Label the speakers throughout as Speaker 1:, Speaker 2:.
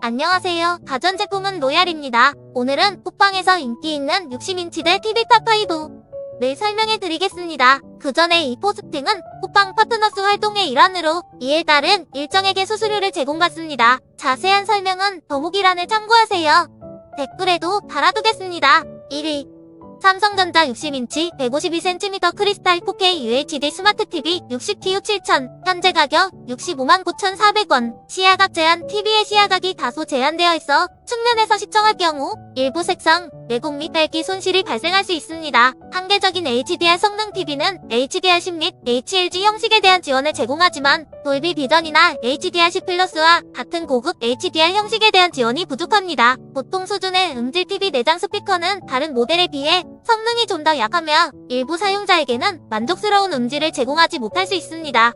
Speaker 1: 안녕하세요. 가전제품은 로얄입니다. 오늘은 톡방에서 인기 있는 60인치대 TV 탑5를 설명해 드리겠습니다. 그 전에 이 포스팅은 톡방 파트너스 활동의 일환으로 이에 따른 일정에게 수수료를 제공받습니다. 자세한 설명은 더보기란을 참고하세요. 댓글에도 달아두겠습니다. 1위 삼성전자 60인치 152cm 크리스탈 4K UHD 스마트 TV 60TU 7000 현재 가격 65만 9,400원. 시야각 제한 TV의 시야각이 다소 제한되어 있어 측면에서 시청할 경우 일부 색상, 왜곡 및 밝기 손실이 발생할 수 있습니다. 한계적인 HDR 성능 TV는 HDR10 및 HLG 형식에 대한 지원을 제공하지만 돌비 비전이나 HDR10 플러스와 같은 고급 HDR 형식에 대한 지원이 부족합니다. 보통 수준의 음질 TV 내장 스피커는 다른 모델에 비해 성능이 좀 더 약하며 일부 사용자에게는 만족스러운 음질을 제공하지 못할 수 있습니다.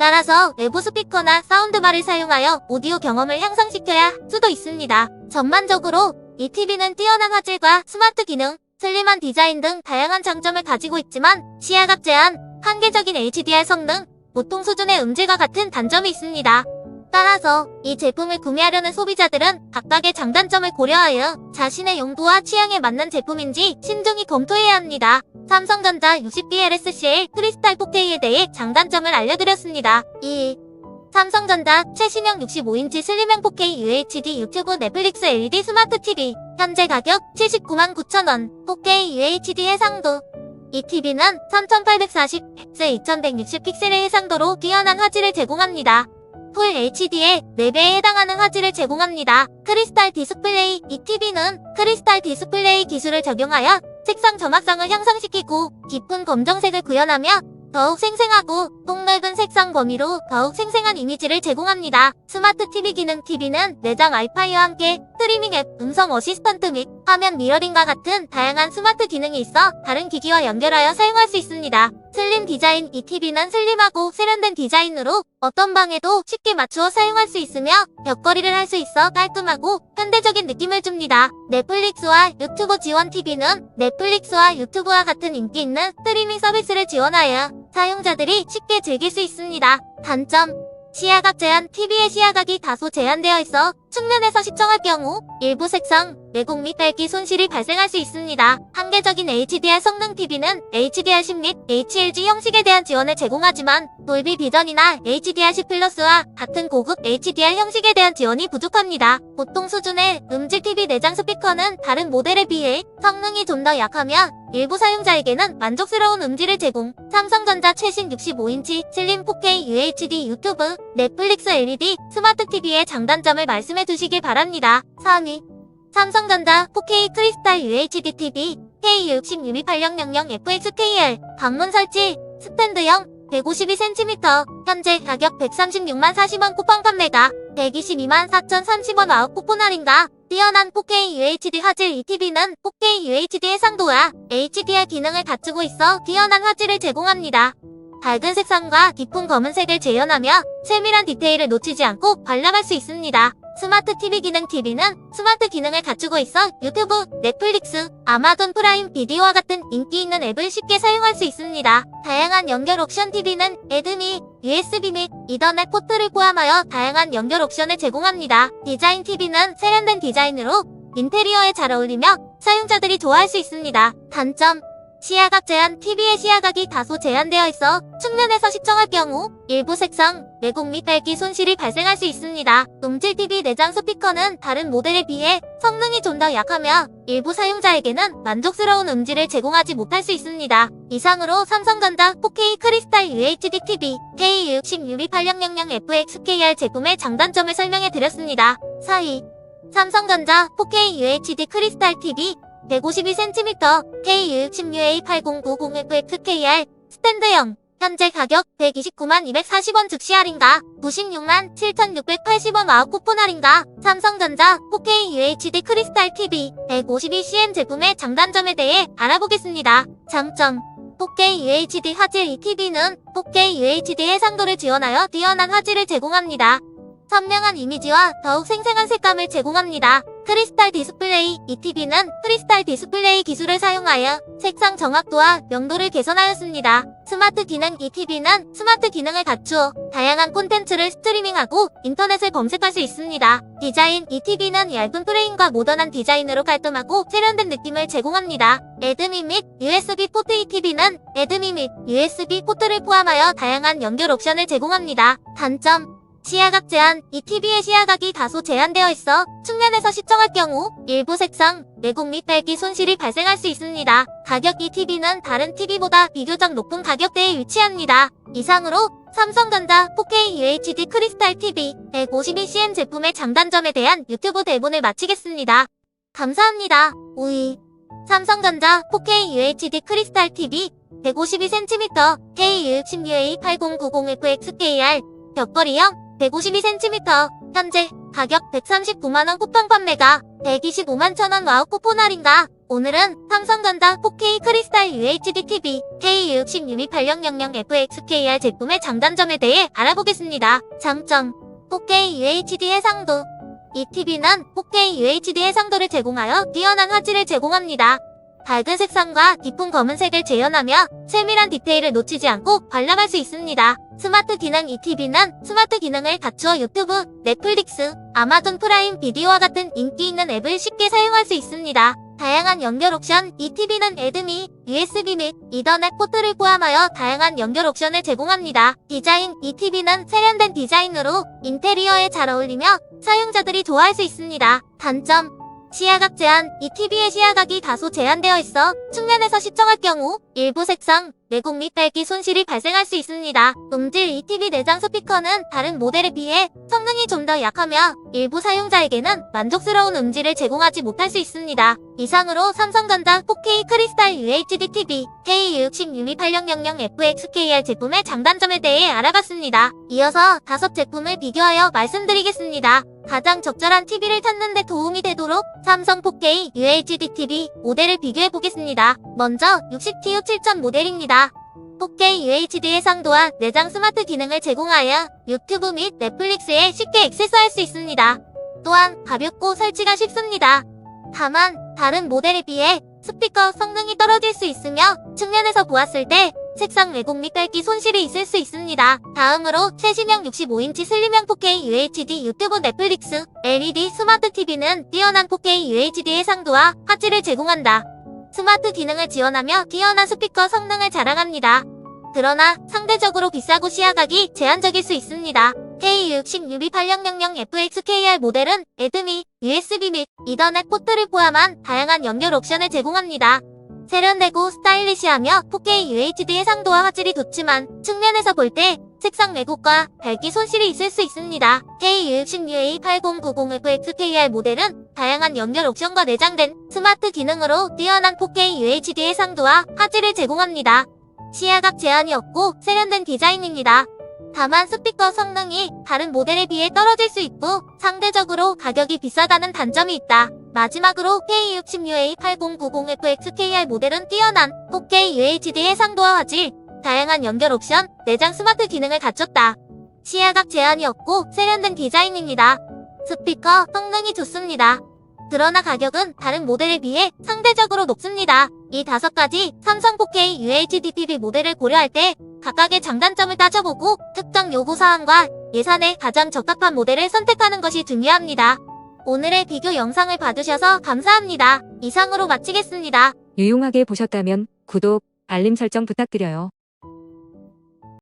Speaker 1: 따라서 외부 스피커나 사운드바를 사용하여 오디오 경험을 향상시켜야 할 수도 있습니다. 전반적으로 이 TV는 뛰어난 화질과 스마트 기능, 슬림한 디자인 등 다양한 장점을 가지고 있지만 시야각 제한, 한계적인 HDR 성능, 보통 수준의 음질과 같은 단점이 있습니다. 따라서 이 제품을 구매하려는 소비자들은 각각의 장단점을 고려하여 자신의 용도와 취향에 맞는 제품인지 신중히 검토해야 합니다. 삼성전자 60BLSCL 크리스탈 4K에 대해 장단점을 알려드렸습니다. 2. 삼성전자 최신형 65인치 슬림형 4K UHD 유튜브 넷플릭스 LED 스마트 TV 현재 가격 79만 9천원 4K UHD 해상도 이 TV는 3840, X 2160 픽셀의 해상도로 뛰어난 화질을 제공합니다. 풀 HD의 4배에 해당하는 화질을 제공합니다. 크리스탈 디스플레이 이 TV는 크리스탈 디스플레이 기술을 적용하여 색상 점막상을 향상시키고 깊은 검정색을 구현하며 더욱 생생하고 폭넓은 색상 범위로 더욱 생생한 이미지를 제공합니다. 스마트 TV 기능 TV는 내장 와이파이와 함께 스트리밍 앱, 음성 어시스턴트 및 화면 미러링과 같은 다양한 스마트 기능이 있어 다른 기기와 연결하여 사용할 수 있습니다. 슬림 디자인 이 TV는 슬림하고 세련된 디자인으로 어떤 방에도 쉽게 맞추어 사용할 수 있으며 벽걸이를 할 수 있어 깔끔하고 현대적인 느낌을 줍니다. 넷플릭스와 유튜브 지원 TV는 넷플릭스와 유튜브와 같은 인기 있는 스트리밍 서비스를 지원하여 사용자들이 쉽게 즐길 수 있습니다. 단점 시야각 제한 TV의 시야각이 다소 제한되어 있어 측면에서 시청할 경우 일부 색상, 왜곡 및 밝기 손실이 발생할 수 있습니다. 한계적인 HDR 성능 TV는 HDR10 및 HLG 형식에 대한 지원을 제공하지만 돌비 비전이나 HDR10 플러스와 같은 고급 HDR 형식에 대한 지원이 부족합니다. 보통 수준의 음질 TV 내장 스피커는 다른 모델에 비해 성능이 좀 더 약하며 일부 사용자에게는 만족스러운 음질을 제공. 삼성전자 최신 65인치 슬림 4K UHD 유튜브, 넷플릭스 LED, 스마트 TV의 장단점을 말씀해 주시길 바랍니다. 3위. 삼성전자 4K 크리스탈 UHD TV K6628000FXKR 방문 설치 스탠드형 152cm 현재 가격 136만 40원 쿠팡 판매가 122만 4,030원 아웃 쿠폰 할인가 뛰어난 4K UHD 화질 이 TV는 4K UHD 해상도와 HDR 기능을 갖추고 있어 뛰어난 화질을 제공합니다. 밝은 색상과 깊은 검은색을 재현하며 세밀한 디테일을 놓치지 않고 관람할 수 있습니다. 스마트 TV 기능 TV는 스마트 기능을 갖추고 있어 유튜브, 넷플릭스, 아마존 프라임 비디오와 같은 인기 있는 앱을 쉽게 사용할 수 있습니다. 다양한 연결 옵션 TV는 애드미, USB 및 이더넷 포트를 포함하여 다양한 연결 옵션을 제공합니다. 디자인 TV는 세련된 디자인으로 인테리어에 잘 어울리며 사용자들이 좋아할 수 있습니다. 단점 시야각 제한 TV의 시야각이 다소 제한되어 있어 측면에서 시청할 경우 일부 색상, 왜곡 및 밝기 손실이 발생할 수 있습니다. 음질 TV 내장 스피커는 다른 모델에 비해 성능이 좀 더 약하며 일부 사용자에게는 만족스러운 음질을 제공하지 못할 수 있습니다. 이상으로 삼성전자 4K 크리스탈 UHD TV K6628000FXKR 제품의 장단점을 설명해 드렸습니다. 4위 삼성전자 4K UHD 크리스탈 TV 152cm K616A8090FXKR 스탠드형 현재 가격 129만 240원 즉시 할인가 96만 7,680원 아웃 쿠폰 할인가 삼성전자 4K UHD 크리스탈 TV 152cm 제품의 장단점에 대해 알아보겠습니다. 장점 4K UHD 화질 이 TV는 4K UHD 해상도를 지원하여 뛰어난 화질을 제공합니다. 선명한 이미지와 더욱 생생한 색감을 제공합니다. 크리스탈 디스플레이 이 TV는 크리스탈 디스플레이 기술을 사용하여 색상 정확도와 명도를 개선하였습니다. 스마트 기능 이 TV는 스마트 기능을 갖추어 다양한 콘텐츠를 스트리밍하고 인터넷을 검색할 수 있습니다. 디자인 이 TV는 얇은 프레임과 모던한 디자인으로 깔끔하고 세련된 느낌을 제공합니다. 에드미 및 USB 포트 이 TV는 에드미 및 USB 포트를 포함하여 다양한 연결 옵션을 제공합니다. 단점 시야각 제한, 이 TV의 시야각이 다소 제한되어 있어 측면에서 시청할 경우 일부 색상, 왜곡 및 밝기 손실이 발생할 수 있습니다. 가격 이 TV는 다른 TV보다 비교적 높은 가격대에 위치합니다. 이상으로 삼성전자 4K UHD 크리스탈 TV 152cm 제품의 장단점에 대한 유튜브 대본을 마치겠습니다. 감사합니다. 5위 삼성전자 4K UHD 크리스탈 TV 152cm K616A8090FXKR 벽걸이형 152cm 현재 가격 139만원 쿠팡 판매가 125만 천원 와우 쿠폰 할인가 오늘은 삼성전자 4K 크리스탈 UHD TV K6628000FXKR 제품의 장단점에 대해 알아보겠습니다. 장점 4K UHD 해상도 이 TV는 4K UHD 해상도를 제공하여 뛰어난 화질을 제공합니다. 밝은 색상과 깊은 검은색을 재현하며 세밀한 디테일을 놓치지 않고 관람할 수 있습니다. 스마트 기능 이 TV는 스마트 기능을 갖추어 유튜브, 넷플릭스, 아마존 프라임 비디오와 같은 인기 있는 앱을 쉽게 사용할 수 있습니다. 다양한 연결 옵션 이 TV는 에드미, USB 및 이더넷 포트를 포함하여 다양한 연결 옵션을 제공합니다. 디자인 이 TV는 세련된 디자인으로 인테리어에 잘 어울리며 사용자들이 좋아할 수 있습니다. 단점 시야각 제한 이 TV의 시야각이 다소 제한되어 있어 측면에서 시청할 경우 일부 색상, 왜곡 및 밝기 손실이 발생할 수 있습니다. 음질 이 TV 내장 스피커는 다른 모델에 비해 성능이 좀 더 약하며 일부 사용자에게는 만족스러운 음질을 제공하지 못할 수 있습니다. 이상으로 삼성전자 4K 크리스탈 UHD TV K6628000FXKR 제품의 장단점에 대해 알아봤습니다. 이어서 다섯 제품을 비교하여 말씀드리겠습니다. 가장 적절한 TV를 찾는 데 도움이 되도록 삼성 4K UHD TV 모델을 비교해 보겠습니다. 먼저 60TU 7점 모델입니다. 4K UHD 해상도와 내장 스마트 기능을 제공하여 유튜브 및 넷플릭스에 쉽게 액세스할 수 있습니다. 또한 가볍고 설치가 쉽습니다. 다만 다른 모델에 비해 스피커 성능이 떨어질 수 있으며 측면에서 보았을 때 색상 왜곡 및 밝기 손실이 있을 수 있습니다. 다음으로 최신형 65인치 슬림형 4K UHD 유튜브 넷플릭스 LED 스마트 TV는 뛰어난 4K UHD 해상도와 화질을 제공한다. 스마트 기능을 지원하며 뛰어난 스피커 성능을 자랑합니다. 그러나 상대적으로 비싸고 시야각이 제한적일 수 있습니다. K6628000FXKR 모델은 에드미, USB 및 이더넷 포트를 포함한 다양한 연결 옵션을 제공합니다. 세련되고 스타일리시하며 4K UHD 해상도와 화질이 좋지만 측면에서 볼 때 색상 왜곡과 밝기 손실이 있을 수 있습니다. K6628090FXKR 모델은 다양한 연결 옵션과 내장된 스마트 기능으로 뛰어난 4K UHD 해상도와 화질을 제공합니다. 시야각 제한이 없고 세련된 디자인입니다. 다만 스피커 성능이 다른 모델에 비해 떨어질 수 있고 상대적으로 가격이 비싸다는 단점이 있다. 마지막으로 K6628090FXKR 모델은 뛰어난 4K UHD 해상도와 화질, 다양한 연결 옵션, 내장 스마트 기능을 갖췄다. 시야각 제한이 없고 세련된 디자인입니다. 스피커 성능이 좋습니다. 그러나 가격은 다른 모델에 비해 상대적으로 높습니다. 이 다섯 가지 삼성 4K UHD TV 모델을 고려할 때 각각의 장단점을 따져보고 특정 요구사항과 예산에 가장 적합한 모델을 선택하는 것이 중요합니다. 오늘의 비교 영상을 봐주셔서 감사합니다. 이상으로 마치겠습니다.
Speaker 2: 유용하게 보셨다면 구독, 알림 설정 부탁드려요.